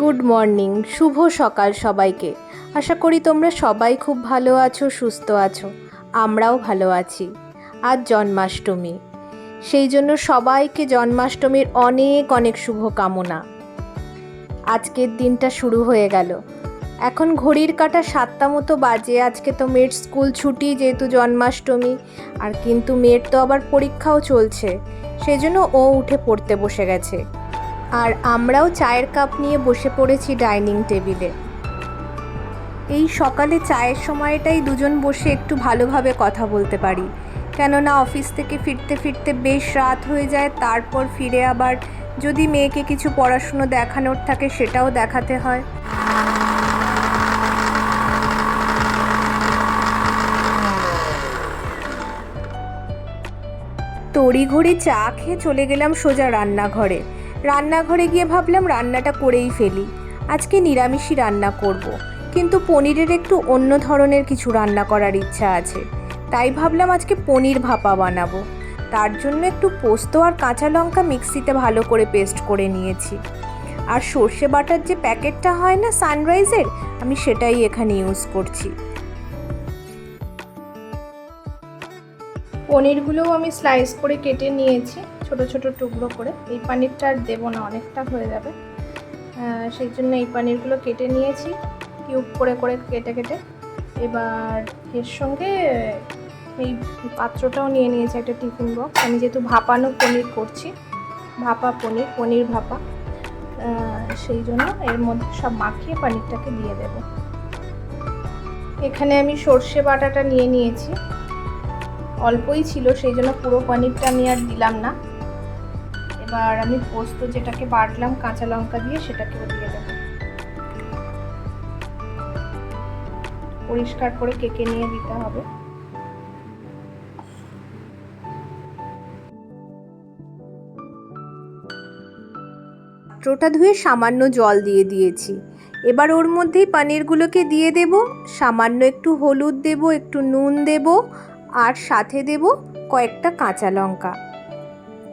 Good morning, শুভ সকাল সবাইকে। আশা করি তোমরা সবাই খুব ভালো আছো, সুস্থ আছো। আমরাও ভালো আছি। আজ জন্মাষ্টমী। সেই জন্য সবাইকে জন্মাষ্টমীর অনেক অনেক শুভকামনা। আজকের দিনটা শুরু হয়ে গেল। এখন ঘড়ির কাটা সাতটা মতো বাজে, আজকে তো মেয়ের স্কুল ছুটি যেহেতু জন্মাষ্টমী, আর কিন্তু মেয়ের তো আবার পরীক্ষাও চলছে। সেই জন্য ও উঠে পড়তে বসে গেছে। আর আমরাও চায়ের কাপ নিয়ে বসে পড়েছি ডাইনিং টেবিলে। এই সকালে চায়ের সময়টাই দুজন বসে একটু ভালোভাবে কথা বলতে পারি। কেননা অফিস থেকে ফিরতে ফিরতে বেশ রাত হয়ে যায়, তারপর ফিরে আবার যদি মেয়েকে কিছু পড়াশুনো দেখানোর থাকে সেটাও দেখাতে হয়। তড়িঘড়ি চা খেয়ে চলে গেলাম সোজা রান্নাঘরে। রান্নাঘরে গিয়ে ভাবলাম রান্নাটা করেই ফেলি। আজকে নিরামিষই রান্না করব। কিন্তু পনিরের একটু অন্য ধরনের কিছু রান্না করার ইচ্ছা আছে। তাই ভাবলাম আজকে পনির ভাপা বানাবো। তার জন্য একটু পোস্ত আর কাঁচা লঙ্কা মিক্সিতে ভালো করে পেস্ট করে নিয়েছি। আর সর্ষে বাটার যে প্যাকেটটা হয় না সানরাইজের, আমি সেটাই এখানে ইউজ করছি। পনিরগুলোও আমি স্লাইস করে কেটে নিয়েছি। ছোট ছোট টুকরো করে। এই পানিরটা আর দেবো না, অনেকটা হয়ে যাবে। সেই জন্য এই পানিরগুলো কেটে নিয়েছি, কিউব করে করে কেটে কেটে। এবার এর সঙ্গে এই পাত্রটাও নিয়ে নিয়েছি একটা টিফিন বক্স। আমি যেহেতু ভাপানো পনির করছি, ভাপা পনির পনির ভাপা সেই জন্য এর মধ্যে সব মাখিয়ে পনিরটাকে দিয়ে দেব। এখানে আমি সর্ষে বাটাটা নিয়ে নিয়েছি। অল্পই ছিল, সেই জন্য পুরো পনিরটা আমি আর দিলাম না। এবার আমি পোস্ত যেটাকে বাটলাম, কাঁচা লঙ্কা দিয়ে সেটাকেও দিয়ে দেবো। পরিষ্কার করে কেকে নিয়ে দিতে হবে। পাত্রটা ধুয়ে সামান্য জল দিয়ে দিয়েছি। এবার ওর মধ্যেই পনিরগুলোকে দিয়ে দেব। সামান্য একটু হলুদ দেব, একটু নুন দেব, আর সাথে দেব কয়েকটা কাঁচা লঙ্কা।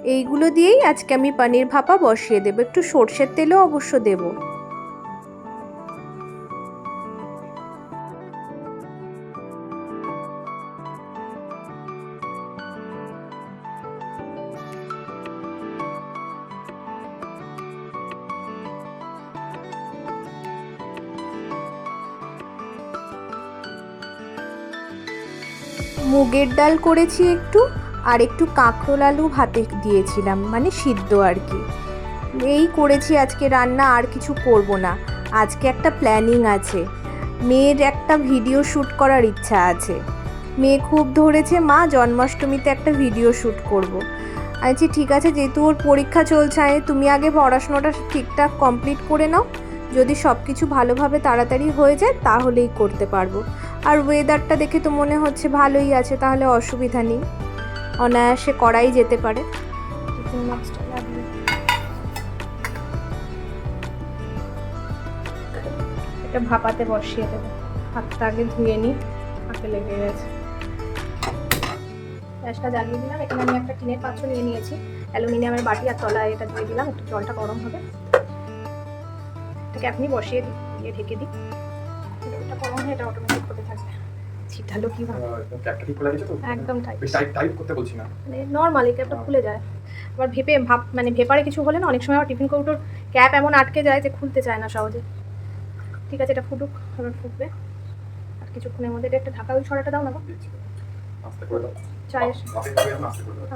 এইগুলো দিয়েই আজকে আমি পনির ভাপা বসিয়ে দেবো। একটু সর্ষের তেলও অবশ্য দেব। মুগের ডাল করেছি একটু। আর একটু কাঁকরোল আলু ভাতে দিয়েছিলাম মানে সিদ্ধ আর কি। এই করেছি আজকে রান্না, আর কিছু করব না। আজকে একটা প্ল্যানিং আছে। মেয়ের একটা ভিডিও শ্যুট করার ইচ্ছা আছে। মেয়ে খুব ধরেছে, মা, জন্মাষ্টমীতে একটা ভিডিও শ্যুট করব। আচ্ছা ঠিক আছে, যেহেতু ওর পরীক্ষা চলছে তুমি আগে পড়াশোনাটা ঠিকঠাক কমপ্লিট করে নাও। যদি সব কিছু ভালোভাবে তাড়াতাড়ি হয়ে যায়, তাহলেই করতে পারব। আর ওয়েদারটা দেখে তো মনে হচ্ছে ভালোই আছে, তাহলে অসুবিধা নেই। অনায়াসে করাই যেতে পারে। এটা ভাপাতে বসিয়ে দেবো। হাতটা আগে ধুয়ে নিই, হাতে লেগে গেছে। গ্যাসটা জ্বালিয়ে দিলাম। এখানে আমি একটা টিনের পাত্র নিয়ে নিয়েছি। অ্যালুমিনিয়ামের বাটি আর তলায় এটা দিয়ে দিলাম। একটু জলটা গরম হবে। এটাকে আপনি বসিয়ে দিই ঢেকে দিই। এটা গরম হয়ে এটা অটোমেটিক ছিটালো কীভাবে ক্যাপটা ঠিক খোলা গেছে তো? একদম টাইট টাইট টাইট করতে বলছি না। মানে নর্মাল ক্যাপটা খুলে যায়। আবার ভেপে ভাব মানে ভেপারে কিছু হলে না অনেক সময় আবার টিফিন কৌটোর ক্যাপ এমন আটকে যায় যে খুলতে চায় না সহজে। ঠিক আছে এটা ফুটুক এবার ফুটবে। আর কিছুক্ষণের মধ্যে এটা একটা ঢাকা ওই ছড়াটা দাও না গো। আস্তে করে দাও। চায়ের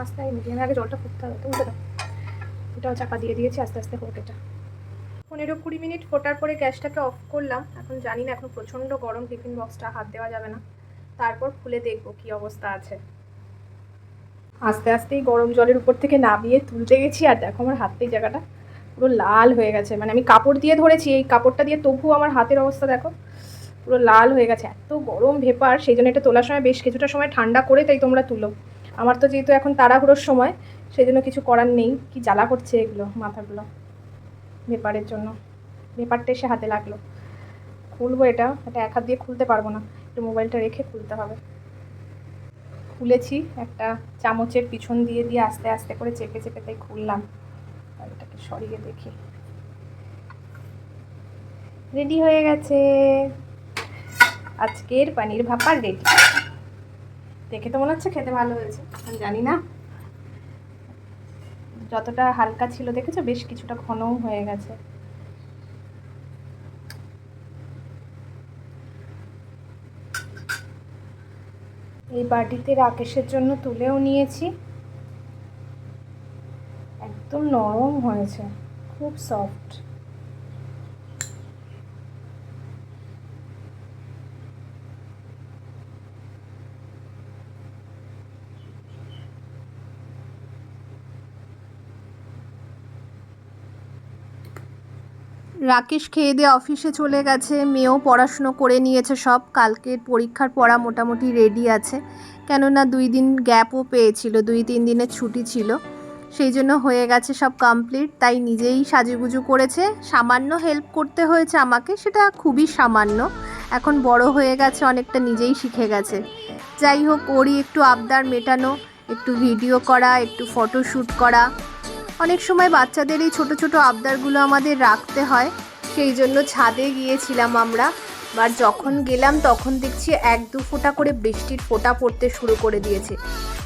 আস্তে মিডিয়ামে আগে জলটা ফুটতে হবে তো উঠে দাও। এটাও চাপা দিয়ে দিয়েছি আস্তে আস্তে হোক এটা। পনেরো কুড়ি মিনিট ফোটার পরে গ্যাসটাকে অফ করলাম। এখন জানি না এখন প্রচণ্ড গরম টিফিন বক্সটা হাত দেওয়া যাবে না। তারপর খুলে দেখব কি অবস্থা আছে। আস্তে আস্তেই গরম জলের উপর থেকে নামিয়ে তুলতে গেছি, আর দেখো আমার হাতের জায়গাটা পুরো লাল হয়ে গেছে। মানে আমি কাপড় দিয়ে ধরেছি, এই কাপড়টা দিয়ে তবু আমার হাতের অবস্থা দেখো পুরো লাল হয়ে গেছে। এত গরম ভেপার, সেই জন্য এটা তোলার সময় বেশ কিছুটা সময় ঠান্ডা করে তাই তোমরা তুলো। আমার তো যেহেতু এখন তাড়াহুড়োর সময়, সেই জন্য কিছু করার নেই। কি জ্বালা করছে এগুলো, মাথাগুলো, ভেপারের জন্য। ভেপারটা এসে হাতে লাগল। খুলবো এটা এটা এক হাত দিয়ে খুলতে পারব না। একটু মোবাইলটা রেখে খুলতে হবে। খুলেছি, একটা চামচের পিছন দিয়ে দিয়ে আস্তে আস্তে করে চেপে চেপে তাই খুললাম। এটাকে সরিয়ে দেখি। রেডি হয়ে গেছে। আজকের পানির ভাপা রেডি দেখে তো মনে হচ্ছে খেতে ভালো হয়েছে, আমি জানি না। যতটা হালকা ছিল দেখেছ, বেশ কিছুটা ঘনও হয়ে গেছে। এই বাটিতে রাকেশের জন্য তুলেও নিয়েছি। একদম নরম হয়েছে খুব সফট রাকেশ খেয়ে দিয়ে অফিসে চলে গেছে। মেয়েও পড়াশুনো করে নিয়েছে সব। কালকের পরীক্ষার পড়া মোটামুটি রেডি আছে। কেননা দুই দিন গ্যাপও পেয়েছিল, দুই তিন দিনের ছুটি ছিল। সেই জন্য হয়ে গেছে সব কমপ্লিট তাই নিজেই সাজুগুজু করেছে। সামান্য হেল্প করতে হয়েছে আমাকে, সেটা খুবই সামান্য। এখন বড় হয়ে গেছে, অনেকটা নিজেই শিখে গেছে। যাই হোক, ওরই একটু আবদার মেটানো, একটু ভিডিও করা, একটু ফটোশ্যুট করা। অনেক সময় বাচ্চাদের এই ছোট ছোট আবদারগুলো আমাদের রাখতে হয়। সেই জন্য ছাদে গিয়েছিলাম আমরা। আর যখন গেলাম, তখন দেখছি এক দু ফোঁটা করে বৃষ্টির ফোঁটা পড়তে শুরু করে দিয়েছে।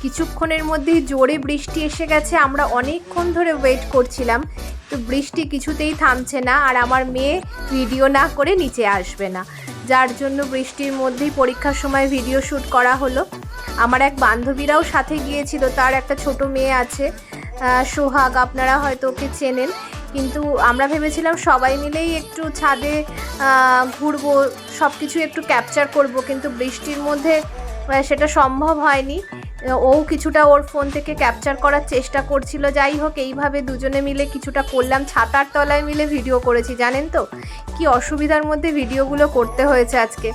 কিছুক্ষণের মধ্যেই জোরে বৃষ্টি এসে গেছে। আমরা অনেকক্ষণ ধরে ওয়েট করছিলাম। তো বৃষ্টি কিছুতেই থামছে না আর আমার মেয়ে ভিডিও না করে নিচে আসবে না। যার জন্য বৃষ্টির মধ্যেই পরীক্ষার সময় ভিডিও শ্যুট করা হলো। আমার এক বান্ধবীরাও সাথে গিয়েছিল। তার একটা ছোট মেয়ে আছে। সোহাগ, আপনারা হয়তো ওকে চেনেন। কিন্তু আমরা ভেবেছিলাম সবাই মিলেই একটু ছাদে ঘুরবো সব কিছু একটু ক্যাপচার করব, কিন্তু বৃষ্টির মধ্যে সেটা সম্ভব হয়নি। ও কিছুটা ওর ফোন থেকে ক্যাপচার করার চেষ্টা করছিল। যাই হোক, এইভাবে দুজনে মিলে কিছুটা করলাম। ছাতার তলায় মিলে ভিডিও করেছি, জানেন তো? কি অসুবিধার মধ্যে ভিডিওগুলো করতে হয়েছে আজকে।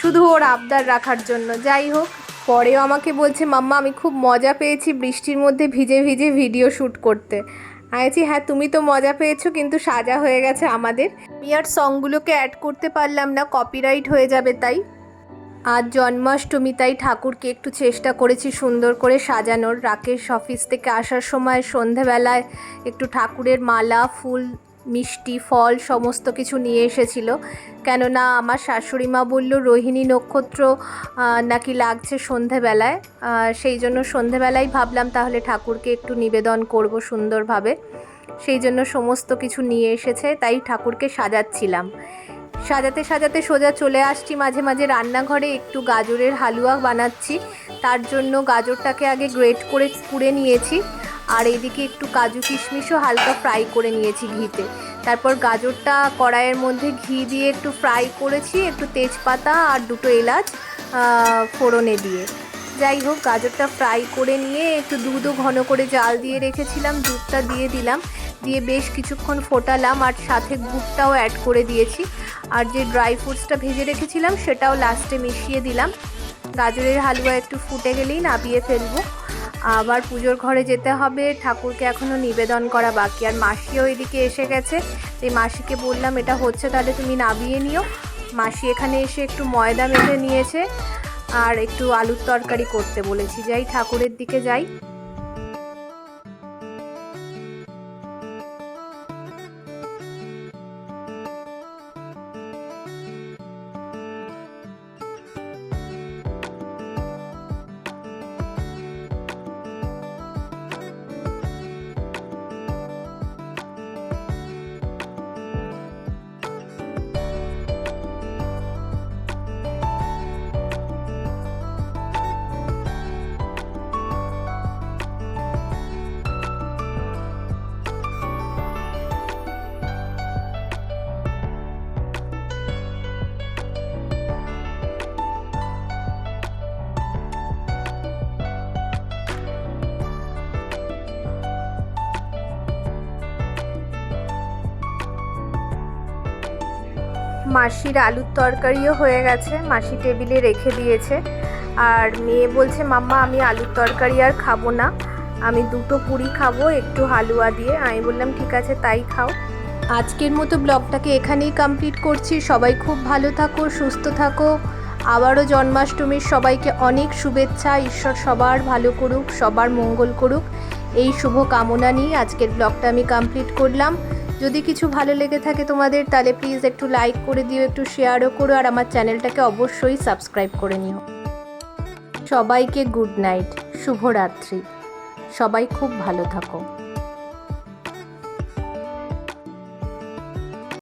শুধু ওর আবদার রাখার জন্য। যাই হোক পরেও আমাকে বলছে, মাম্মা, আমি খুব মজা পেয়েছি বৃষ্টির মধ্যে ভিজে ভিজে ভিডিও শ্যুট করতে। বলছি হ্যাঁ তুমি তো মজা পেয়েছ, কিন্তু সাজা হয়ে গেছে আমাদের। আমি আর সংগুলোকে অ্যাড করতে পারলাম না কপিরাইট হয়ে যাবে তাই। আজ জন্মাষ্টমী, তাই ঠাকুরকে একটু চেষ্টা করেছি সুন্দর করে সাজানোর। রাকেশ অফিস থেকে আসার সময় সন্ধেবেলায় একটু ঠাকুরের মালা, ফুল মিষ্টি, ফল সমস্ত কিছু নিয়ে এসেছিল। কেননা আমার শাশুড়ি মা বলল, রোহিণী নক্ষত্র নাকি লাগছে সন্ধেবেলায়? সেই জন্য সন্ধেবেলায় ভাবলাম তাহলে ঠাকুরকে একটু নিবেদন করব সুন্দরভাবে। সেই জন্য সমস্ত কিছু নিয়ে এসেছে, তাই ঠাকুরকে সাজাচ্ছিলাম। সাজাতে সাজাতে সোজা চলে আসছি, মাঝে মাঝে রান্নাঘরে একটু গাজরের হালুয়া বানাচ্ছি। তার জন্য গাজরটাকে আগে গ্রেট করে কুড়ে নিয়েছি। আর এইদিকে একটু কাজু কিশমিশও হালকা ফ্রাই করে নিয়েছি ঘিতে। তারপর গাজরটা কড়াইয়ের মধ্যে ঘি দিয়ে একটু ফ্রাই করেছি, একটু তেজপাতা আর দুটো এলাচ ফোড়নে দিয়ে। যাই হোক, গাজরটা ফ্রাই করে নিয়ে একটু দুধও ঘন করে জাল দিয়ে রেখেছিলাম, দুধটা দিয়ে দিলাম। দিয়ে বেশ কিছুক্ষণ ফোটালাম আর সাথে গুড়টাও অ্যাড করে দিয়েছি। আর যে ড্রাই ফ্রুটসটা ভেজে রেখেছিলাম, সেটাও লাস্টে মিশিয়ে দিলাম। গাজরের হালুয়া একটু ফুটে গেলেই নাবিয়ে ফেলব। আবার পুজোর ঘরে যেতে হবে। ঠাকুরকে এখনও নিবেদন করা বাকি। আর মাসিও এদিকে এসে গেছে। এই মাসিকে বললাম, এটা হচ্ছে তাহলে তুমি নাবিয়ে নিও। মাসি এখানে এসে একটু ময়দা মেখে নিয়েছে। আর একটু আলুর তরকারি করতে বলেছি। যাই, ঠাকুরের দিকে যাই। মাসির আলুর তরকারিও হয়ে গেছে, মাসি টেবিলে রেখে দিয়েছে। আর মেয়ে বলছে, মাম্মা, আমি আলুর তরকারি আর খাব না। আমি দুটো পুরি খাব, একটু হালুয়া দিয়ে। আমি বললাম, ঠিক আছে, তাই খাও। আজকের মতো ব্লগটাকে এখানেই কমপ্লিট করছি। সবাই খুব ভালো থাকো, সুস্থ থাকো। আবারও জন্মাষ্টমীর সবাইকে অনেক শুভেচ্ছা। ঈশ্বর সবার ভালো করুক, সবার মঙ্গল করুক। এই শুভ কামনা নিয়ে আজকের ব্লগটা আমি কমপ্লিট করলাম। যদি কিছু ভালো লেগে থাকে তোমাদের, তাহলে প্লিজ একটু লাইক করে দিও, একটু শেয়ারও করো, আর আমার চ্যানেলটাকে অবশ্যই সাবস্ক্রাইব করে নিও। সবাইকে গুড নাইট শুভরাত্রি। সবাই খুব ভালো থাকো।